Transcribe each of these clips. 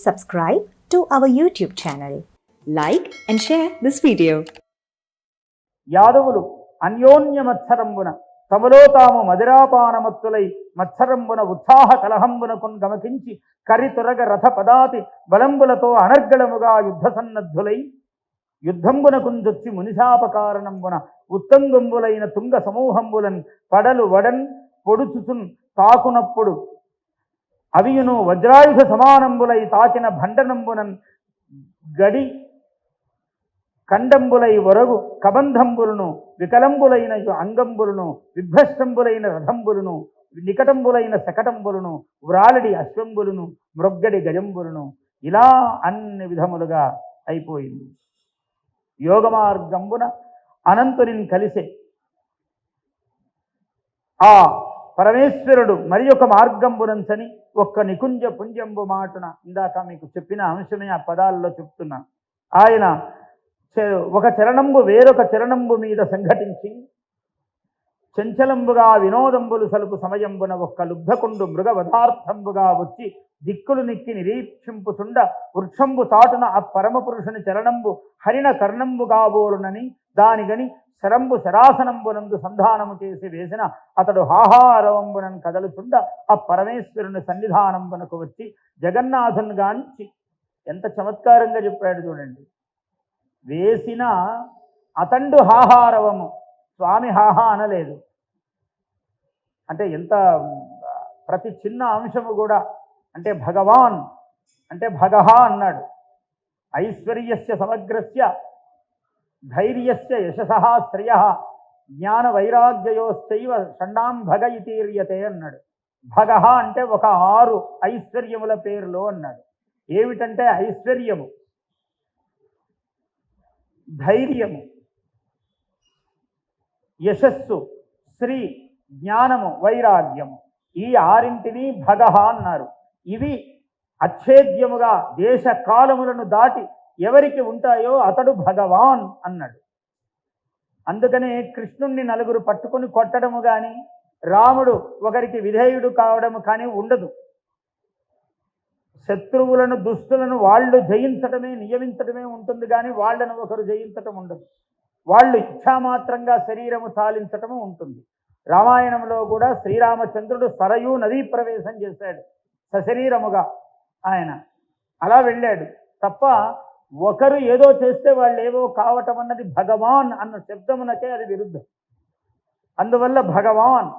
subscribe to our YouTube channel. Like and share this video. యాదవులు అన్యోన్య మత్సరంబున తమలో తాము మదిరాపానమత్తులై మత్సరంబున ఉత్సాహ కలహంబునకున్ గమకించి కరితురగ రథ పదాతి బలంబులతో అనర్గళముగా యుద్ధ సన్నద్ధులై యుద్ధంబునకుంజొచ్చి మునిశాపకారణంబున ఉత్తంగంబులైన తుంగ సమూహంబులన్ పడలు వడన్ పొడుచుచున్ తాకునప్పుడు అవియును వజ్రాయుధ సమానంబులై తాకిన భండనంబునన్ గడి కండంబులై వరగు కబంధంబులను వికలంబులైన యు అంగంబులను విభ్రష్టంబులైన రథంబులను నికటంబులైన శకటంబులను వ్రాలడి అశ్వంబులను మృగ్గడి గజంబులను ఇలా అన్ని విధములుగా అయిపోయింది. యోగ మార్గంబున అనంతుని కలిసే ఆ పరమేశ్వరుడు మరి ఒక మార్గంబునంచని ఒక్క నికుంజ పుంజంబు మాటున ఇందాక మీకు చెప్పిన అంశమే ఆ పదాల్లో చెప్తున్నా. ఆయన ఒక చరణంబు వేరొక చరణంబు మీద సంఘటించి చంచలంబుగా వినోదంబులు సలుపు సమయంబున ఒక్క లుబ్ధకుండు మృగవదార్థంబుగా వచ్చి దిక్కులు నిక్కి నిరీక్షింపుతుండ వృక్షంబు చాటున ఆ పరమ పురుషుని చరణంబు హరిణ కర్ణంబుగా బోరునని దానిగని శరంబు శరాసనంబునందు సంధానము చేసి వేసిన అతడు హాహారవంబునను కదలుచుండ ఆ పరమేశ్వరుని సన్నిధానంబునకు వచ్చి జగన్నాథన్ గాంచి ఎంత చమత్కారంగా చెప్పాడు చూడండి. వేసిన అతండు హాహారవము. స్వామి హాహా అనలేదు. అంటే ఎంత ప్రతి చిన్న అంశము కూడా అంటే భగవాన్ అంటే భగహ అన్నాడు. ఐశ్వర్యస్య సమగ్రస్య ధైర్యస్య యశస శ్రేయ జ్ఞాన వైరాగ్యయోశ్చైవ షండాం భగ ఇతీర్యతే అన్నాడు. భగ అంటే ఒక ఆరు ఐశ్వర్యముల పేరులో అన్నాడు. ఏమిటంటే ఐశ్వర్యము? ధైర్యము. యశస్సు శ్రీ జ్ఞానము వైరాగ్యము. ఈ ఆరింటిని భగ అన్నారు. ఇవి అచ్ఛేద్యముగా దేశ కాలములను దాటి ఎవరికి ఉంటాయో అతడు భగవాన్ అన్నాడు. అందుకనే కృష్ణుణ్ణి నలుగురు పట్టుకొని కొట్టడము కానీ రాముడు ఒకరికి విధేయుడు కావడము కానీ ఉండదు. శత్రువులను దుస్తులను వాళ్ళు జయించటమే నియమించటమే ఉంటుంది కానీ వాళ్ళను ఒకరు జయించటం ఉండదు. వాళ్ళు ఇచ్ఛామాత్రంగా శరీరము చాలించటము ఉంటుంది. రామాయణంలో కూడా శ్రీరామచంద్రుడు సరయూ నదీ ప్రవేశం చేశాడు. సశరీరముగా ఆయన. అలా వెళ్ళాడు. తప్ప ఒకరు ఏదో చేస్తే వాళ్ళు ఏవో కావటం అన్నది భగవాన్ అన్న శబ్దమునకే అది విరుద్ధం. అందువల్ల భగవాన్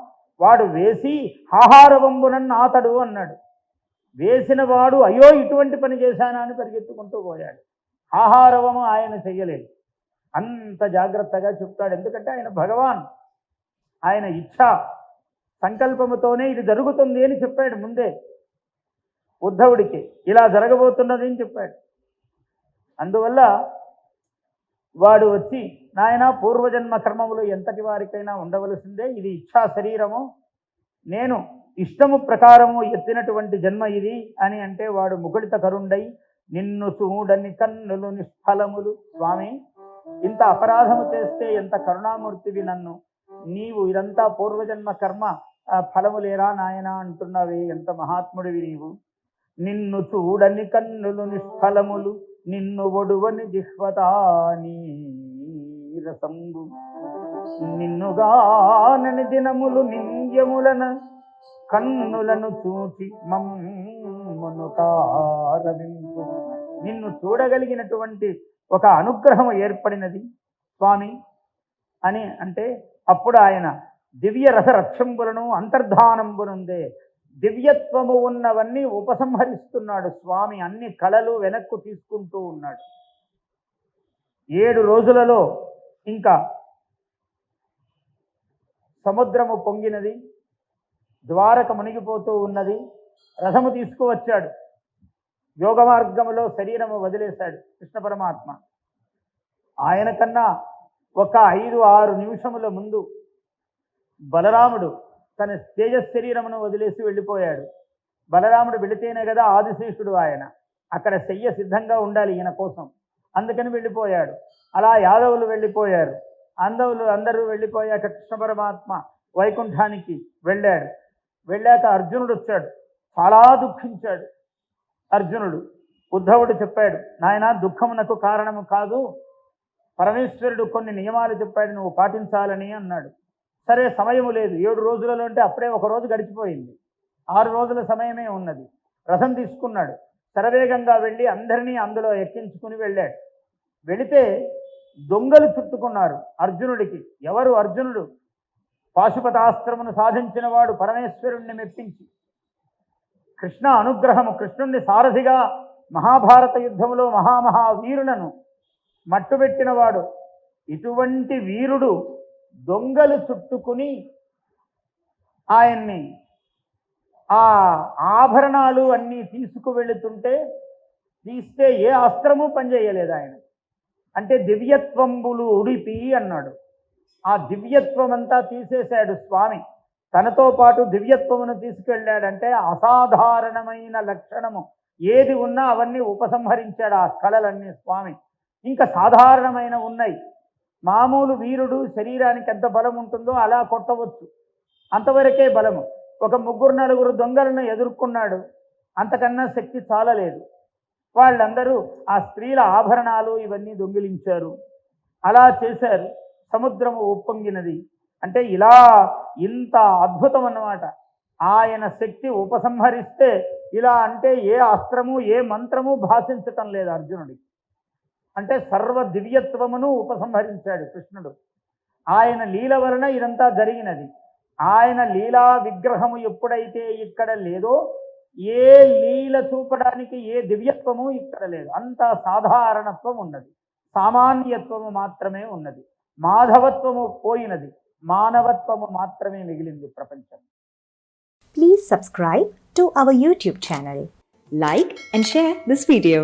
వాడు వేసి ఆహారవంబునన్న ఆతడు అన్నాడు. వేసిన వాడు అయ్యో ఇటువంటి పని చేశానా అని పరిగెత్తుకుంటూ పోయాడు. ఆహారవము ఆయన చెయ్యలేదు. అంత జాగ్రత్తగా చెప్తాడు. ఎందుకంటే ఆయన భగవాన్. ఆయన ఇచ్ఛ సంకల్పముతోనే ఇది జరుగుతుంది అని చెప్పాడు ముందే. ఉద్ధవుడికి ఇలా జరగబోతున్నది అని చెప్పాడు. అందువల్ల వాడు వచ్చి నాయన పూర్వజన్మ కర్మములు ఎంతటి వారికైనా ఉండవలసిందే. ఇది ఇచ్ఛా శరీరము. నేను ఇష్టము ప్రకారము ఎత్తినటువంటి జన్మ ఇది అని అంటే వాడు ముకుడిత కరుండై నిన్ను చూడని కన్నులు నిష్ఫలములు స్వామి. ఇంత అపరాధము చేస్తే ఎంత కరుణామూర్తివి నన్ను. నీవు ఇదంతా పూర్వజన్మ కర్మ. ఫలము ఫలములేరా నాయన అంటున్నావే. ఎంత మహాత్ముడివి నీవు. నిన్ను చూడని కన్నులు నిష్ఫలములు నిన్ను ఒడువని జిహ్వతాని రసంబు నిన్నుగానని దినములు నింద్యములన కన్నులను చూచి మమ్మను కారవింపు. నిన్ను చూడగలిగినటువంటి ఒక అనుగ్రహం ఏర్పడినది స్వామి అని అంటే అప్పుడు ఆయన దివ్య రస రక్షంబులను అంతర్ధానంబునుందే దివ్యత్వము ఉన్నవన్నీ ఉపసంహరిస్తున్నాడు స్వామి. అన్ని కళలు వెనక్కు తీసుకుంటూ ఉన్నాడు. ఏడు రోజులలో ఇంకా సముద్రము పొంగినది ద్వారక మునిగిపోతూ ఉన్నది రథము తీసుకువచ్చాడు. యోగ మార్గములో శరీరము వదిలేశాడు కృష్ణ పరమాత్మ. ఆయన కన్నా ఒక ఐదు ఆరు నిమిషముల ముందు బలరాముడు తన తేజశరీరమును వదిలేసి వెళ్ళిపోయాడు. బలరాముడు వెళితేనే కదా ఆదిశేషుడు ఆయన. అక్కడ శయ్య సిద్ధంగా ఉండాలి ఈయన కోసం. అందుకని వెళ్ళిపోయాడు. అలా యాదవులు వెళ్ళిపోయారు. అందవులు అందరూ వెళ్ళిపోయాక కృష్ణ పరమాత్మ వైకుంఠానికి వెళ్ళాడు. వెళ్ళాక అర్జునుడు వచ్చాడు. చాలా దుఃఖించాడు. అర్జునుడు ఉద్ధవుడు చెప్పాడు నాయన దుఃఖమునకు కారణము కాదు. పరమేశ్వరుడు కొన్ని నియమాలు చెప్పాడు నువ్వు పాటించాలని అన్నాడు. సరే సమయం లేదు. ఏడు రోజులలో అంటే అప్పుడే ఒక రోజు గడిచిపోయింది. ఆరు రోజుల సమయమే ఉన్నది. రథం తీసుకున్నాడు. శరవేగంగా వెళ్ళి అందరినీ అందులో ఎక్కించుకుని వెళ్ళాడు. వెళితే దొంగలు చుట్టుకున్నారు అర్జునుడికి. ఎవరు అర్జునుడు? పాశుపతాస్త్రమును సాధించిన వాడు పరమేశ్వరుణ్ణి మెప్పించి. కృష్ణ అనుగ్రహము కృష్ణుణ్ణి సారథిగా మహాభారత యుద్ధంలో మహామహా వీరులను మట్టుబెట్టినవాడు. ఇటువంటి వీరుడు దొంగలు చుట్టుకుని ఆయన్ని ఆ ఆభరణాలు అన్నీ తీసుకువెళుతుంటే తీస్తే ఏ అస్త్రము పనిచేయలేదు ఆయన. అంటే దివ్యత్వంబులు ఉడిపి అన్నాడు. ఆ దివ్యత్వం అంతా తీసేశాడు స్వామి. తనతో పాటు దివ్యత్వమును తీసుకెళ్ళాడంటే అసాధారణమైన లక్షణము. ఏది ఉన్నా అవన్నీ ఉపసంహరించాడు ఆ కళలన్నీ స్వామి. ఇంకా సాధారణమైన ఉన్నాయి. మామూలు వీరుడు శరీరానికి ఎంత బలం ఉంటుందో అలా కొట్టవచ్చు. అంతవరకే బలము. ఒక ముగ్గురు నలుగురు దొంగలను ఎదుర్కొన్నాడు. అంతకన్నా శక్తి చాలలేదు. వాళ్ళందరూ ఆ స్త్రీల ఆభరణాలు ఇవన్నీ దొంగిలించారు. అలా చేశారు. సముద్రము ఉప్పొంగినది. అంటే ఇలా ఇంత అద్భుతం అన్నమాట. ఆయన శక్తి ఉపసంహరిస్తే ఇలా అంటే ఏ అస్త్రము ఏ మంత్రము భాషించటం లేదు అర్జునుడికి. అంటే సర్వ దివ్యత్వమును ఉపసంహరించాడు కృష్ణుడు. ఆయన లీల వలన ఇదంతా జరిగినది. ఆయన లీలా విగ్రహము ఎప్పుడైతే ఇక్కడ లేదో ఏ లీల చూపడానికి ఏ దివ్యత్వము ఇక్కడ లేదు. అంత సాధారణత్వం ఉన్నది. సామాన్యత్వము మాత్రమే ఉన్నది. మాధవత్వము పోయినది. మానవత్వము మాత్రమే మిగిలింది ప్రపంచం. Please subscribe to our YouTube channel like and share this video